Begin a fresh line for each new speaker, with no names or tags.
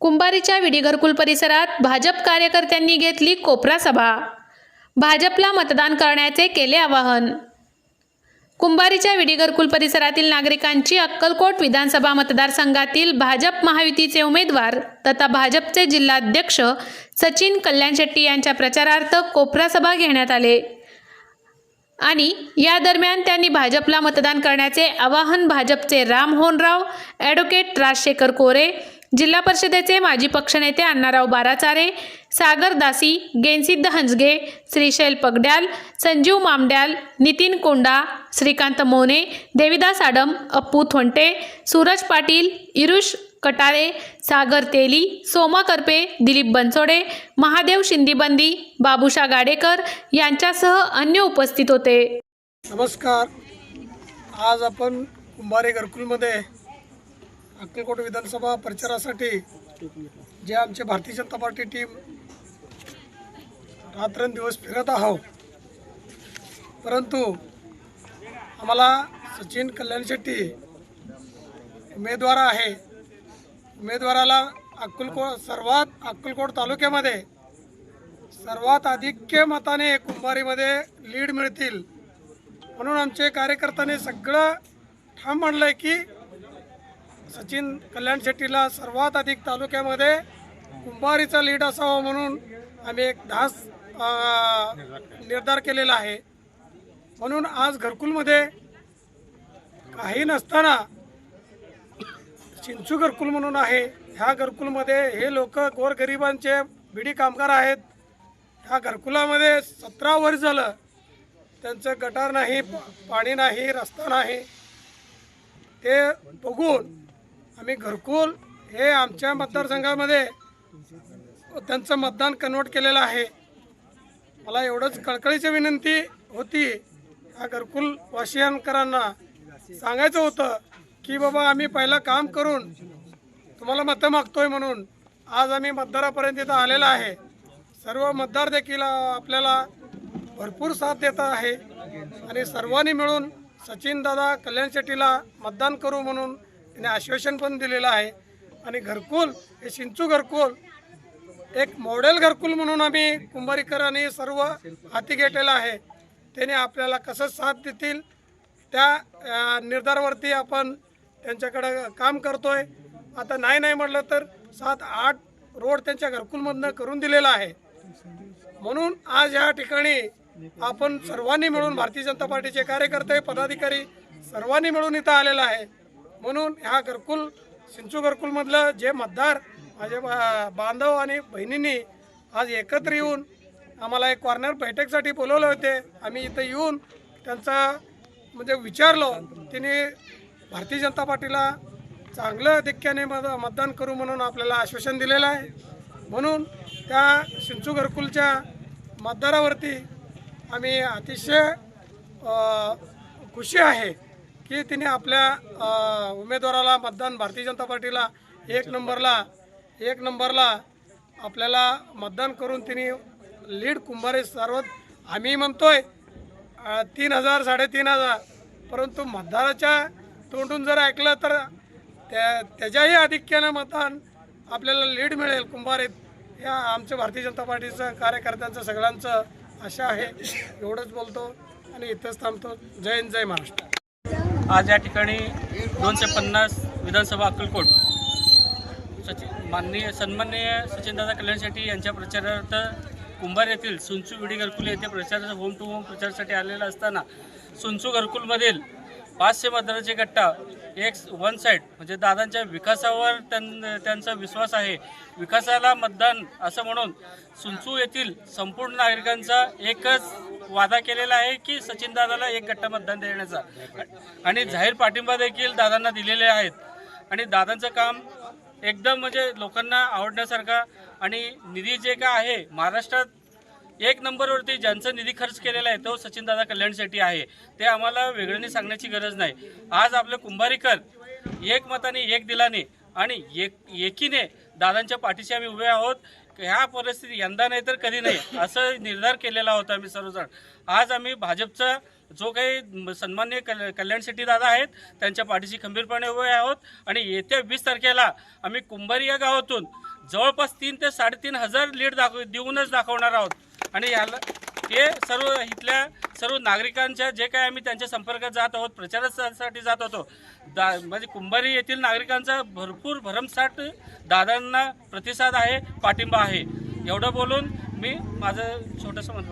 कुंभारीच्या विडी घरकुल परिसरात भाजप कार्यकर्त्यांनी घेतली कोपरा सभा. भाजपला मतदान करण्याचे केले आवाहन. कुंभारीच्या विडी घरकुल परिसरातील नागरिकांची अक्कलकोट विधानसभा मतदारसंघातील भाजप महायुतीचे उमेदवार तथा भाजपचे जिल्हाध्यक्ष सचिन कल्याण शेट्टी यांच्या प्रचारार्थ कोपरा सभा घेण्यात आले. आणि या दरम्यान त्यांनी भाजपला मतदान करण्याचे आवाहन भाजपचे राम होनराव ॲडव्होकेट राजशेखर कोरे जिल्हा परिषदेचे माजी पक्षनेते अण्णाराव बाराचारे सागर दासी गेनसिद्ध हंसगे श्रीशैल पगड्याल संजीव मामड्याल नितीन कोंडा श्रीकांत मोने देविदास आडम अप्पू थोंटे सूरज पाटील इरुष कटारे सागर तेली सोमा करपे दिलीप बनसोडे महादेव शिंदीबंदी बाबुशा गाडेकर यांच्यासह अन्य उपस्थित होते.
नमस्कार. आज आपण कुंभारे घरकुलमध्ये अक्कलकोट विधानसभा प्रचारासाठी जे आमचे भारतीय जनता पार्टी टीम रात्रंदिवस फिरत आहो परंतु आम्हाला सचिन कल्याण शेट्टी उमेदवार आहे. उमेदवाराला अक्कलकोट सर्वात अक्कलकोट तालुक्यामध्ये सर्वात अधिक्य मताने कुंभारीमध्ये लीड मिळतील. म्हणून आमचे कार्यकर्त्यांनी सगळं ठाम मांडलं आहे की सचिन कल्याण शेट्टीला सर्वात अधिक तालुक्यामध्ये कुंभारीचा लीड असावा म्हणून आम्ही एक धास निर्धार केलेला आहे. म्हणून आज घरकुलमध्ये काही नसताना चिंचू घरकुल म्हणून आहे. ह्या घरकुलमध्ये हे लोक गोरगरिबांचे बिडी कामगार आहेत. ह्या घरकुलामध्ये सतरा वर्ष झालं. त्यांचं गटार नाही पाणी नाही रस्ता नाही. ते बघून आम्ही घरकुल हे आमच्या मतदारसंघामध्ये त्यांचं मतदान कन्वर्ट केलेलं आहे. मला एवढंच कळकळीची विनंती होती. ह्या घरकुल वाशियांकरांना सांगायचं होतं की बाबा आम्ही पहिलं काम करून तुम्हाला मतं मागतोय म्हणून आज आम्ही मतदारापर्यंत इथं आलेला आहे. सर्व मतदार देखील आपल्याला भरपूर साथ देत आहे. आणि सर्वांनी मिळून सचिन दादा कल्याण शेट्टीला मतदान करू म्हणून त्याने आश्वासन पण दिलेलं आहे. आणि घरकुल हे चिंचू घरकुल एक मॉडेल घरकुल म्हणून आम्ही कुंभारीकरांनी सर्व हाती घेतलेलं आहे. त्याने आपल्याला कसं साथ देतील त्या निर्धारावरती आपण त्यांच्याकडं काम करतोय. आता नाही नाही म्हटलं तर सात आठ रोड त्यांच्या घरकुलमधनं करून दिलेला आहे. म्हणून आज या ठिकाणी आपण सर्वांनी मिळून भारतीय जनता पार्टीचे कार्यकर्ते पदाधिकारी सर्वांनी मिळून इथं आलेला आहे. म्हणून ह्या घरकुल सिंचू घरकुलमधलं जे मतदार माझे बा- बांधव आणि बहिणींनी आज एकत्र येऊन आम्हाला एक कॉर्नर बैठकसाठी बोलवले होते. आम्ही इथं येऊन त्यांचा म्हणजे विचारलो. तिने भारतीय जनता पार्टीला चांगलं धिक्क्याने मत मतदान करू म्हणून आपल्याला आश्वासन दिलेलं आहे. म्हणून त्या सिंचू घरकुलच्या मतदारावरती आम्ही अतिशय खुशी आहे. की तिने आपल्या उमेदवाराला मतदान भारतीय जनता पार्टीला एक नंबरला एक नंबरला आपल्याला मतदान करून तिने लीड कुंभारे सर्व आम्ही म्हणतोय तीन हजार साडेतीन हजार. परंतु मतदाराच्या तोंडून जर ऐकलं तर त्या त्याच्याही आधिक्यानं मतदान आपल्याला लीड मिळेल कुंभारीत. या आमच्या भारतीय जनता पार्टीचं कार्यकर्त्यांचं सगळ्यांचं आशा आहे. एवढंच बोलतो आणि इथंच थांबतो. जय हिंद जय महाराष्ट्र.
आज या ठिकाणी दोनशे पन्नास विधानसभा अक्कलकोट सचिन माननीय सन्माननीय सचिनदादा कल्याण शेट्टी यांच्या प्रचारार्थ कुंभार येथील सुंचू विडी घरकुल येथे प्रचार होम टू होम प्रचारासाठी आलेला असताना सुंचू घरकुलमधील पाचशे मतदानाचे गट्टा एक वन साईड म्हणजे दादांच्या विकासावर त्यां त्यांचा विश्वास आहे. विकासाला मतदान असं म्हणून सुंचू येथील संपूर्ण नागरिकांचा एकच वादा केलेला आहे की सचिन दादाला एक गट्टा मतदान देण्याचा. आणि जाहीर पाठिंबा देखील दादांना दिलेले आहेत. आणि दादांचं काम एकदम म्हणजे लोकांना आवडण्यासारखा आणि निधी जे काय आहे महाराष्ट्रात एक नंबरवरती ज्यांचा निधी खर्च केलेला आहे तो सचिनदादा कल्याण आहे. ते आम्हाला वेगळ्याने सांगण्याची गरज नाही. आज आपलं कुंभारीकर एक मताने एक दिलाने आणि एक एकीने दादांच्या पाठीशी आम्ही उभे आहोत. ह्या परिस्थिती यंदा नाही तर कधी नाही असं निर्धार केलेला होता आम्ही सर्वजण. आज आम्ही भाजपचा जो काही सन्मान्य कल कल्याण शेट्टी दादा आहेत त्यांच्या पाठीशी खंबीरपणे उभे आहोत आणि येत्या वीस तारखेला आम्ही कुंभारी या गावातून जवळपास तीन ते साडेतीन हजार लीड दाखव देऊनच दाखवणार आहोत. आणि याला हे सर्व इथल्या सर्व नागरिकांच्या जे काय आम्ही त्यांच्या संपर्कात जात आहोत प्रचारासाठी जात होतो दा म्हणजे कुंभारी येथील नागरिकांचा भरपूर भरमसाठ दादांना प्रतिसाद आहे पाठिंबा आहे. एवढं बोलून मी माझं छोटंसं मत